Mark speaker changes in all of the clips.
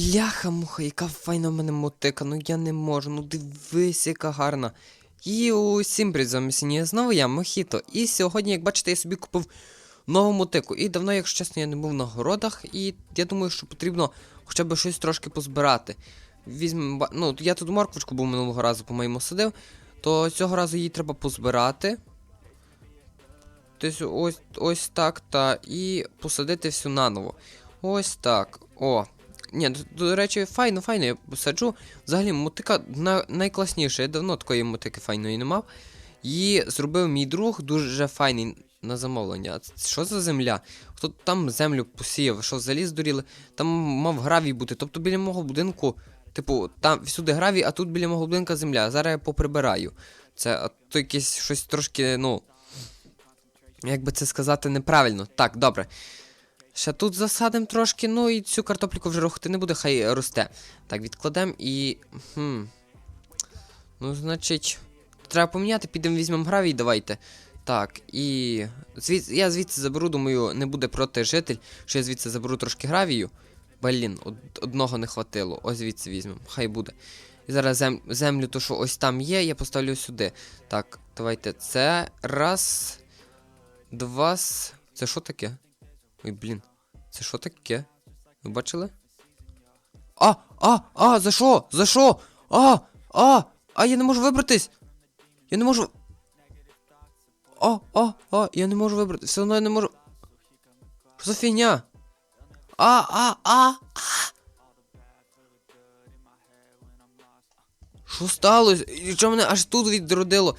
Speaker 1: Бляха муха, яка файна в мене мотика, ну я не можу, ну дивись, яка гарна. І усім з Сіні, знову я, Мохіто. І сьогодні, як бачите, я собі купив нову мотику. І давно, якщо чесно, я не був на городах, і я думаю, що потрібно хоча б щось трошки позбирати. Візьмемо, ну, я тут морквочку був минулого разу, по-моєму, садив, то цього разу її треба позбирати. Тобто ось, ось так, та і посадити всю наново. Ось так. О. Ні, до, речі, файно, файно, я посаджу. Взагалі, мотика на, найкласніша. Я давно такої мотики файної не мав. Її зробив мій друг, дуже файний на замовлення. Що за земля? Хто там землю посіяв, що взагалі здуріли? Там мав гравій бути. Тобто біля мого будинку, типу, там всюди гравій, а тут біля мого будинка земля. Зараз я поприбираю. Це а то якесь щось трошки, ну. Як би це сказати неправильно. Так, добре. Ще тут засадимо трошки, ну і цю картопліку вже рухати не буде, хай росте. Так, відкладемо і. Хм. Ну, значить. Треба поміняти, підемо візьмемо гравій, давайте. Так, і. Звід... Я звідси заберу, думаю, не буде проти житель, що я звідси заберу трошки гравію. Блін, од... одного не хватило. Ось звідси візьмемо, хай буде. І зараз зем... землю, то що ось там є, я поставлю сюди. Так, давайте це. Раз. Два. Це що таке? Ой, блін. Це що таке? Ви бачили? А, а, а, за що? За що? А, а, а, я не можу вибратись. Я не можу. А, а, а, я не можу вибрати. Все одно я не можу. Що за фігня? А, а, а. Що сталося? І Чого мене аж тут відродило?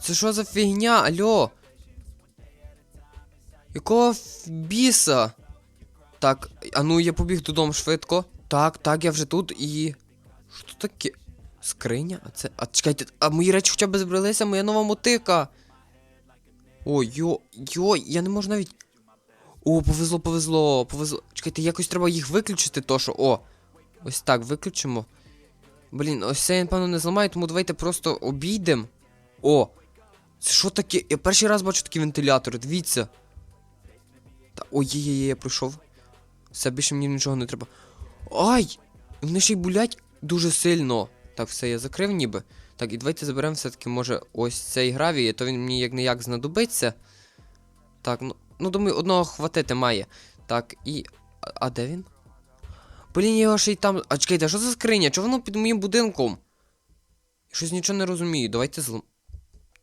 Speaker 1: Це що за фігня? Алло? Якого біса? Так, а ну я побіг додому швидко. Так, так, я вже тут і. Що таке? Скриня? А це. А чекайте, а мої речі хоча б збралися, моя нова мотика. Ой, йо, йо, я не можу навіть. О, повезло, повезло, повезло. Чекайте, якось треба їх виключити, то що. О. Ось так, виключимо. Блін, ось це я, напевно, не зламаю, тому давайте просто обійдемо. О! Це що таке? Я перший раз бачу такі вентилятори, дивіться. Та ой є є я пройшов. Все більше мені нічого не треба. Ай! Вони ще й булять дуже сильно. Так, все, я закрив ніби. Так, і давайте заберемо все-таки, може, ось цей гравій, то він мені як не знадобиться. Так, ну, ну думаю, одного хватити має. Так, і. А, а де він? Блін, я його ще й там. А чекайте, а що за скриня? Чого воно під моїм будинком? Щось нічого не розумію. Давайте злом.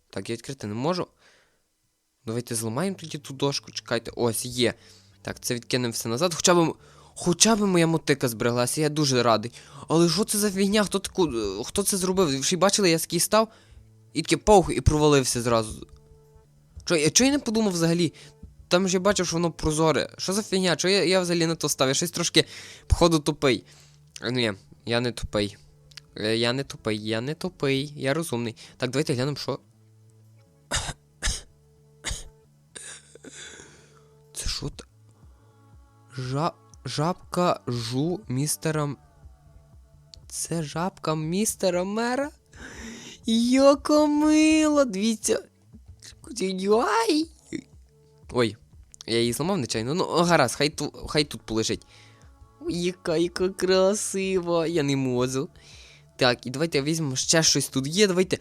Speaker 1: Так, я відкрити не можу. Давайте зламаємо тоді ту дошку, чекайте. Ось є. Так, це відкинемо все назад. Хоча б. Хоча б моя мотика збереглася, я дуже радий. Але що це за фігня? Хто таку. е, Хто це зробив? Ви ще бачили, я такий став і таке паух і провалився зразу. Чо, я, чо я не подумав взагалі? Там ж я бачив, що воно прозоре. Що за фігня? Чо я, я взагалі на то став? Я щось трошки, походу, тупий. Е, Ні, я не тупий. Е, Я не тупий, я не тупий, я розумний. Так, давайте глянемо, що. Жа... Жабка жу містера. Це жабка містера мера? Яка мила, дивіться. Ай! Ой, я її зламав нечайно. Ну, гаразд, хай, ту, хай тут полежить. Яка, яка красива, я не можу. Так, і давайте візьмемо ще щось тут є. Давайте.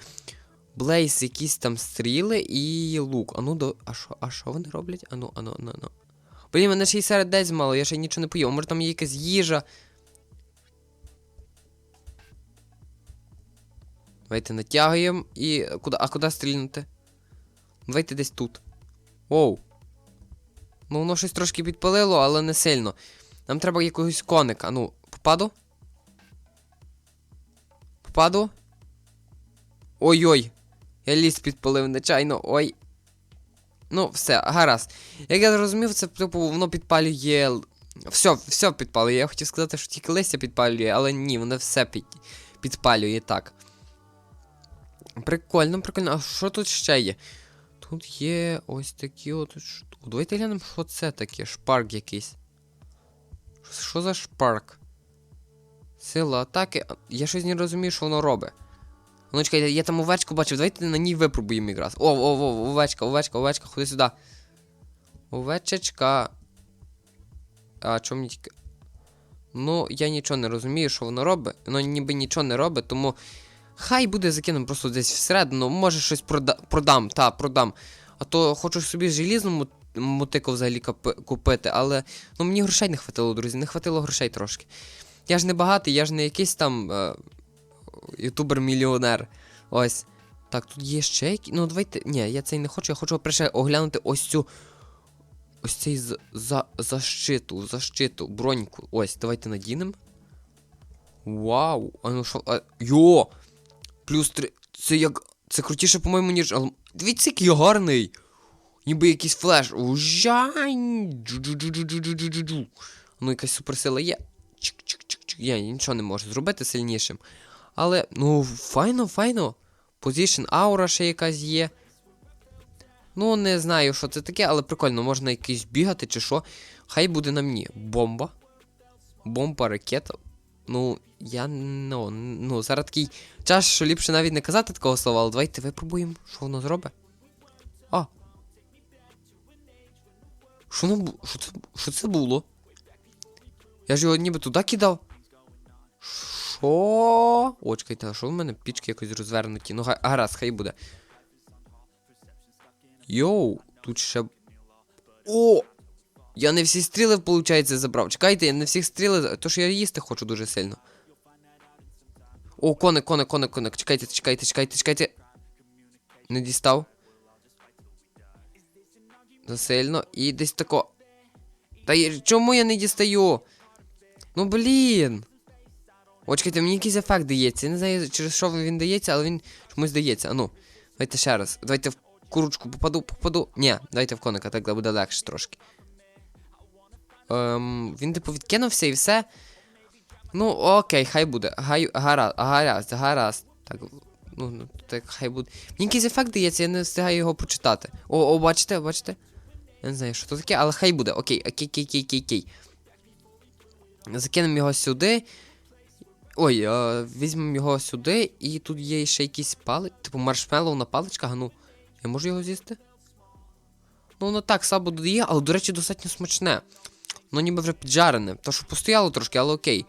Speaker 1: Блейс, якісь там стріли і лук. А ну до. А що, а вони роблять? Ану, ану, ану, ану. Блін, мене ще й середець мало, я ще нічого не поїв. Може там є якась їжа. Давайте натягуємо і. Куди, а куди стрільнути? Давайте десь тут. Оу. Ну, воно щось трошки підпалило, але не сильно. Нам треба якогось коника. Ну, попаду? Попаду? Ой-ой. Я ліс підпалив нечайно. Ой. Ну, все, гаразд. Як я зрозумів, це типу воно підпалює. Все, все підпалює. Я хотів сказати, що тільки листя підпалює, але ні, воно все під... підпалює так. Прикольно, прикольно. А що тут ще є? Тут є ось такі от. Давайте глянемо, що це таке. Шпарк якийсь. Що- за шпарк? Сила атаки. Я щось не розумію, що воно робить. Ну, чекайте, я там овечку бачив, давайте на ній випробуємо якраз. О, о, о, овечка, овечка, овечка, ходи сюди. Овечечка. А, чому мені тільки. Ну, я нічого не розумію, що воно робить. Воно ніби нічого не робить, тому хай буде закинемо просто десь всередину. Може щось прода- продам, та, продам. А то хочу собі желізну мо- мотику взагалі купити, але ну, мені грошей не хватило, друзі, не хватило грошей трошки. Я ж не багатий, я ж не якийсь там е, ютубер-мільйонер. Ось. Так, тут є ще які. Ну, давайте. Ні, я цей не хочу, я хочу перше оглянути ось цю. Ось цей за, за, защиту, защиту, броньку. Ось, давайте надінемо. Вау! А ну що. А, йо! Плюс 3. Це як. Це крутіше, по-моєму, ніж. Дивіться, який гарний! Ніби якийсь флеш. Ужань! Ну, якась суперсила є. Чик-чик-чик-чик. Я нічого не можу зробити сильнішим. Але, ну, файно, файно. Position аура ще якась є. Ну, не знаю, що це таке, але прикольно, можна якийсь бігати чи що. Хай буде на мені. Бомба. Бомба, ракета. Ну, я ну, ну, зараз такий час, що ліпше навіть не казати такого слова, але давайте випробуємо, що воно зробить. А. Що воно Що це, що це було? Я ж його ніби туди кидав. Що? О, чекайте, а що в мене пічки якось розвернуті? Ну, га- гаразд, хай буде. Йоу, тут ще. О! Я не всі стріли, виходить, забрав. Чекайте, я не всіх стріли, то що я їсти хочу дуже сильно. О, коник, коник, коник, коник. Чекайте, чекайте, чекайте, чекайте. Не дістав. Засильно. І десь тако. Та чому я не дістаю? Ну блін. О, чекайте, мені якийсь ефект дається. Я не знаю, через що він дається, але він чомусь дається. А ну, давайте ще раз. Давайте в курочку попаду, попаду. Ні, давайте в коника, так буде легше трошки. Ем, він типу відкинувся і все. Ну, окей, хай буде. Гай, гаразд, гаразд, гаразд. Так, ну, ну, так хай буде. Мені якийсь ефект дається, я не встигаю його прочитати. О, о, бачите, бачите? Я не знаю, що це таке, але хай буде. Окей, окей, окей, окей, окей. Закинемо його сюди. Ой, е, візьмемо його сюди, і тут є ще якісь пали. Типу маршмеллоу на паличках, ну. Я можу його з'їсти? Ну, воно так, слабо додає, але, до речі, достатньо смачне. Воно ніби вже піджарене. То що постояло трошки, але окей.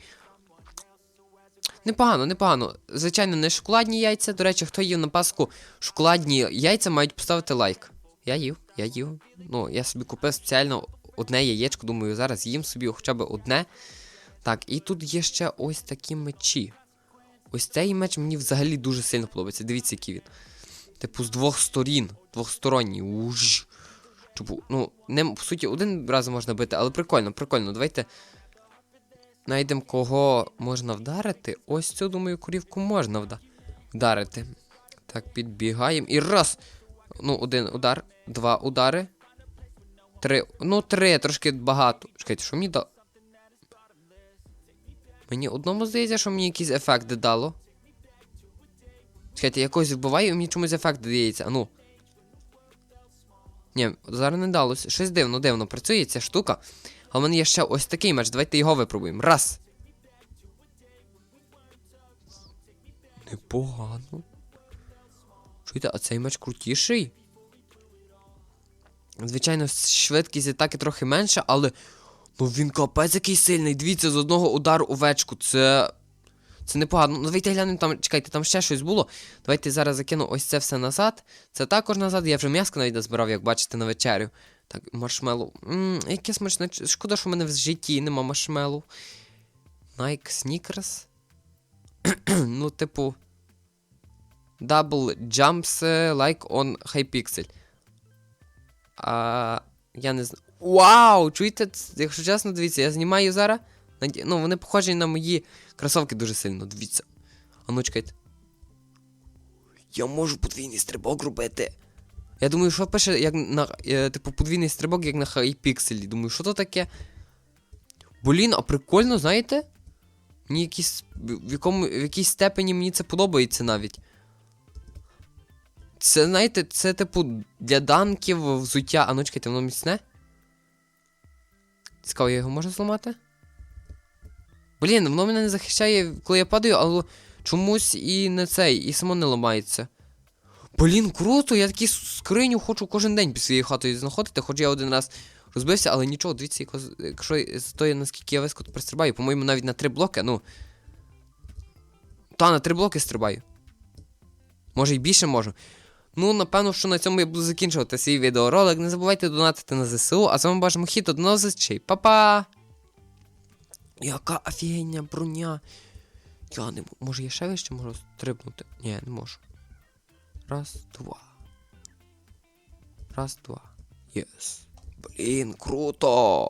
Speaker 1: Непогано, непогано. Звичайно, не шоколадні яйця. До речі, хто їв на паску шоколадні яйця, мають поставити лайк. Я їв, я їв. Ну, я собі купив спеціально одне яєчко, думаю, зараз їм собі хоча б одне. Так, і тут є ще ось такі мечі. Ось цей меч мені взагалі дуже сильно подобається. Дивіться, який він. Типу, з двох сторін. Двохсторонній. Уж. Типу, ну, не, по суті, один раз можна бити, але прикольно, прикольно. Давайте. Найдемо, кого можна вдарити. Ось цю, думаю, корівку можна вдарити. Так, підбігаємо. І раз. Ну, один удар, два удари. Три. Ну, три, трошки багато. Чекайте, що мені дало? Мені одному здається, що мені якийсь ефект дало. Чекайте, я якось вбиваю, і мені чомусь ефект дається. Ну. Ні, зараз не далося. Щось дивно, дивно працює ця штука. А в мене є ще ось такий меч. Давайте його випробуємо. Раз. Непогано. Чуєте, а цей меч крутіший? Звичайно, швидкість атаки трохи менша, але. Ну він капець який сильний. Дивіться, з одного удару овечку. Це. Це непогано. Ну, давайте глянемо там. Чекайте, там ще щось було. Давайте зараз закину ось це все назад. Це також назад. Я вже м'яско навіть назбирав, як бачите, на вечерю. Так, маршмеллоу. Ммм, яке смачне. Шкода, що в мене в житті нема маршмеллоу. Nike Sneakers. ну, типу. Double jumps е, like on Hypixel. А. Я не знаю. Вау! Чуєте? Якщо чесно, дивіться, я знімаю зараз. Ну, вони похожі на мої кросовки дуже сильно, дивіться. А ну чекайте. Я можу подвійний стрибок робити. Я думаю, що пише, як на. Е, типу, подвійний стрибок, як на хайпікселі. Думаю, що то таке? Блін, а прикольно, знаєте? Мені якісь. В, якому, в якійсь степені мені це подобається навіть. Це, знаєте, це, типу, для данків взуття. А ну чекайте, воно міцне? Цікаво, я його можу зламати? Блін, воно мене не захищає, коли я падаю, але чомусь і не цей, і само не ламається. Блін, круто, я такі скриню хочу кожен день під своєю хатою знаходити, хоч я один раз розбився, але нічого, дивіться, якщо з тої, наскільки я високо тут стрибаю, по-моєму, навіть на три блоки, ну. Та, на три блоки стрибаю. Може, і більше можу. Ну, напевно, що на цьому я буду закінчувати свій відеоролик. Не забувайте донатити на ЗСУ, а з вами бажаємо хіт нових зустрічей. Па-па! Яка офігенна броня. Я не. Може я ще вище можу стрибнути? Ні, не можу. Раз, два. Раз, два. Єс. Блін, круто!